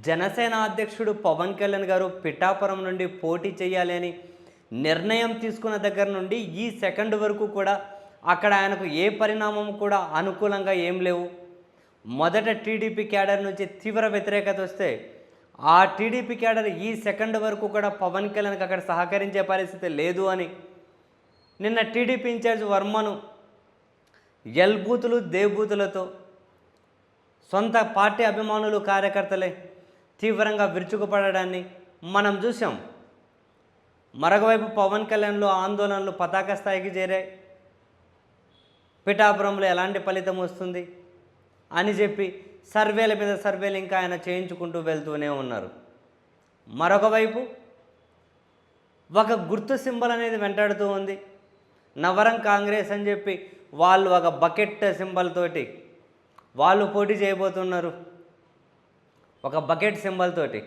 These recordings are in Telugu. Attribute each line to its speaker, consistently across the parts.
Speaker 1: జనసేన అధ్యక్షుడు పవన్ కళ్యాణ్ గారు పిఠాపురం నుండి పోటీ చేయాలి అని నిర్ణయం తీసుకున్న దగ్గర నుండి ఈ సెకండ్ వరకు కూడా అక్కడ ఆయనకు ఏ పరిణామం కూడా అనుకూలంగా ఏం లేవు. మొదట టీడీపీ క్యాడర్ నుంచి తీవ్ర వ్యతిరేకత వస్తే ఆ టీడీపీ క్యాడర్ ఈ సెకండ్ వరకు కూడా పవన్ కళ్యాణ్కి అక్కడ సహకరించే పరిస్థితి లేదు అని నిన్న టీడీపీ ఇన్ఛార్జ్ వర్మను ఎల్బూతులు దేవ్బూతులతో సొంత పార్టీ అభిమానులు కార్యకర్తలే తీవ్రంగా విరుచుకుపడడాన్ని మనం చూసాం మరొకవైపు పవన్ కళ్యాణ్లో ఆందోళనలు పతాక స్థాయికి చేరాయి. పిఠాపురంలో ఎలాంటి ఫలితం వస్తుంది అని చెప్పి సర్వేల మీద సర్వేలు ఇంకా ఆయన చేయించుకుంటూ వెళ్తూనే ఉన్నారు. మరొక వైపు ఒక గుర్తు సింబల్ అనేది వెంటాడుతూ ఉంది. నవరం కాంగ్రెస్ అని చెప్పి వాళ్ళు ఒక బకెట్ సింబల్ తోటి వాళ్ళు పోటీ చేయబోతున్నారు. ఒక బకెట్ సింబల్ తోటి.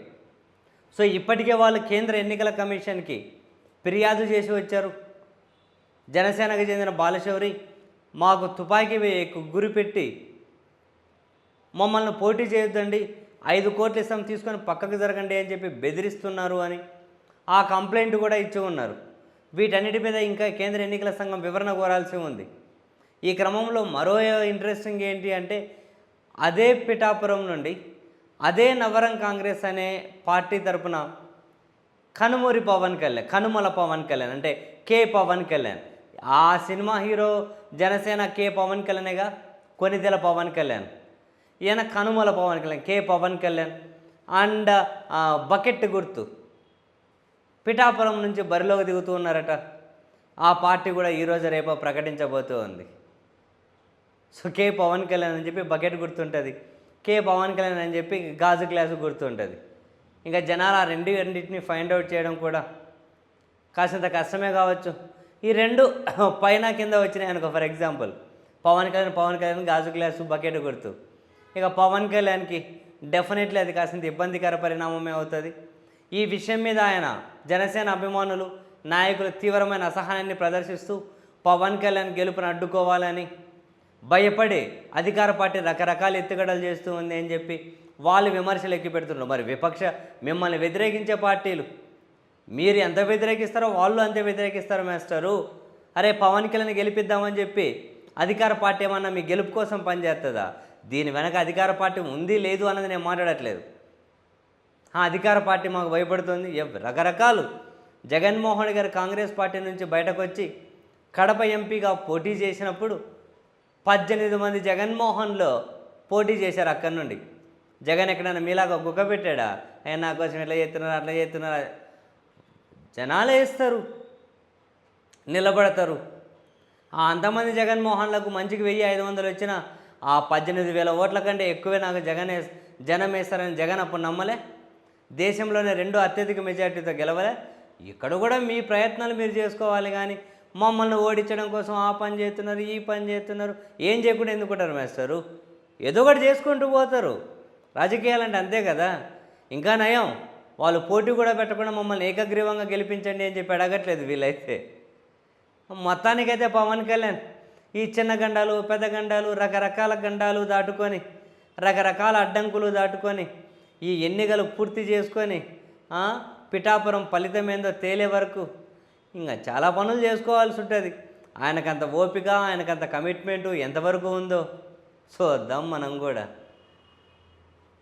Speaker 1: సో ఇప్పటికే వాళ్ళు కేంద్ర ఎన్నికల కమిషన్కి ఫిర్యాదు చేసి వచ్చారు. జనసేనకు చెందిన బాలశౌరి మాకు తుపాకీ వే- గురి పెట్టి మమ్మల్ని పోటీ చేయొద్దండి ఐదు కోట్లు ఇస్తాం తీసుకొని పక్కకు జరగండి అని చెప్పి బెదిరిస్తున్నారు అని ఆ కంప్లైంట్ కూడా ఇచ్చి ఉన్నారు. వీటన్నిటి మీద ఇంకా కేంద్ర ఎన్నికల సంఘం వివరణ కోరాల్సి ఉంది. ఈ క్రమంలో మరో ఇంట్రెస్టింగ్ ఏంటి అంటే అదే పిఠాపురం నుండి అదే నవరం కాంగ్రెస్ అనే పార్టీ తరపున కనుమూరి పవన్ కళ్యాణ్ కనుమల పవన్ కళ్యాణ్ అంటే కే పవన్ కళ్యాణ్. ఆ cinema hero Janasena K Pawan కళ్యాణేగా Konidela Pawan Kalyan. ఈయన Kanumala Pawan Kalyan K Pawan Kalyan. And bucket గుర్తు. పిఠాపురం నుంచి బరిలోకి దిగుతూ ఉన్నారట. ఆ పార్టీ కూడా ఈరోజు రేపో ప్రకటించబోతూ ఉంది సో కే పవన్ కళ్యాణ్ అని చెప్పి బకెట్ గుర్తుంటుంది. కే పవన్ కళ్యాణ్ అని చెప్పి గాజు గ్లాసు గుర్తుంటుంది. ఇంకా జనాలు ఆ రెండు రెండింటిని ఫైండ్ అవుట్ చేయడం కూడా కాసింత కష్టమే కావచ్చు. ఈ రెండు పైన కింద వచ్చినాయి అనుకో ఫర్ ఎగ్జాంపుల్ పవన్ కళ్యాణ్ పవన్ కళ్యాణ్ గాజు గ్లాసు బకెట్ గుర్తు. ఇక పవన్ కళ్యాణ్కి డెఫినెట్లీ అది కాసింత ఇబ్బందికర పరిణామమే అవుతుంది. ఈ విషయం మీద ఆయన జనసేన అభిమానులు నాయకులు తీవ్రమైన అసహనాన్ని ప్రదర్శిస్తూ పవన్ కళ్యాణ్ గెలుపును అడ్డుకోవాలని భయపడి అధికార పార్టీ రకరకాల ఎత్తుగడలు చేస్తూ ఉంది అని చెప్పి వాళ్ళు విమర్శలు ఎక్కి పెడుతున్నారు. మరి విపక్ష మిమ్మల్ని వ్యతిరేకించే పార్టీలు మీరు ఎంత వ్యతిరేకిస్తారో వాళ్ళు అంతే వ్యతిరేకిస్తారు మేస్టరు. అరే పవన్ కళ్యాణ్ గెలిపిద్దామని చెప్పి అధికార పార్టీ ఏమన్నా మీ గెలుపు కోసం పనిచేస్తుందా దీని వెనక అధికార పార్టీ ఉంది లేదు అన్నది నేను మాట్లాడట్లేదు. ఆ అధికార పార్టీ మాకు భయపడుతుంది. రకరకాలు. జగన్మోహన్ గారు కాంగ్రెస్ పార్టీ నుంచి బయటకు వచ్చి కడప ఎంపీగా పోటీ చేసినప్పుడు పద్దెనిమిది మంది జగన్మోహన్లో పోటీ చేశారు అక్కడి నుండి. జగన్ ఎక్కడైనా మీలాగా గుక్క పెట్టాడా? ఆయన నా కోసం ఇట్లా చేస్తున్నారు అట్లా చేస్తున్నారు జనాలు వేస్తారు నిలబడతారు. ఆ అంతమంది జగన్మోహన్లకు మంచికి వెయ్యి ఐదు వందలు వచ్చిన ఆ పద్దెనిమిది వేల ఓట్ల కంటే ఎక్కువే నాకు జగన్ జనం వేస్తారని జగన్ అప్పుడు నమ్మలే. దేశంలోనే రెండు అత్యధిక మెజార్టీతో గెలవలే. ఇక్కడ కూడా మీ ప్రయత్నాలు మీరు చేసుకోవాలి కానీ మమ్మల్ని ఓడించడం కోసం ఆ పని చేస్తున్నారు ఈ పని చేస్తున్నారు. ఏం చేయకుండా ఎందుకుంటారు మేస్తారు ఏదో ఒకటి చేసుకుంటూ పోతారు. రాజకీయాలంటే అంతే కదా. ఇంకా నయం. వాళ్ళు పోటీ కూడా పెట్టకుండా మమ్మల్ని ఏకగ్రీవంగా గెలిపించండి అని చెప్పి అడగట్లేదు వీళ్ళైతే. మొత్తానికైతే పవన్ కళ్యాణ్ ఈ చిన్న గండాలు పెద్ద గండాలు రకరకాల గండాలు దాటుకొని రకరకాల అడ్డంకులు దాటుకొని ఈ ఎన్నికలు పూర్తి చేసుకొని పిఠాపురం ఫలితం ఏందో తేలే వరకు ఇంకా చాలా పనులు చేసుకోవాల్సి ఉంటుంది. ఆయనకంత ఓపిక ఆయనకంత కమిట్మెంటు ఎంతవరకు ఉందో చూద్దాం మనం కూడా.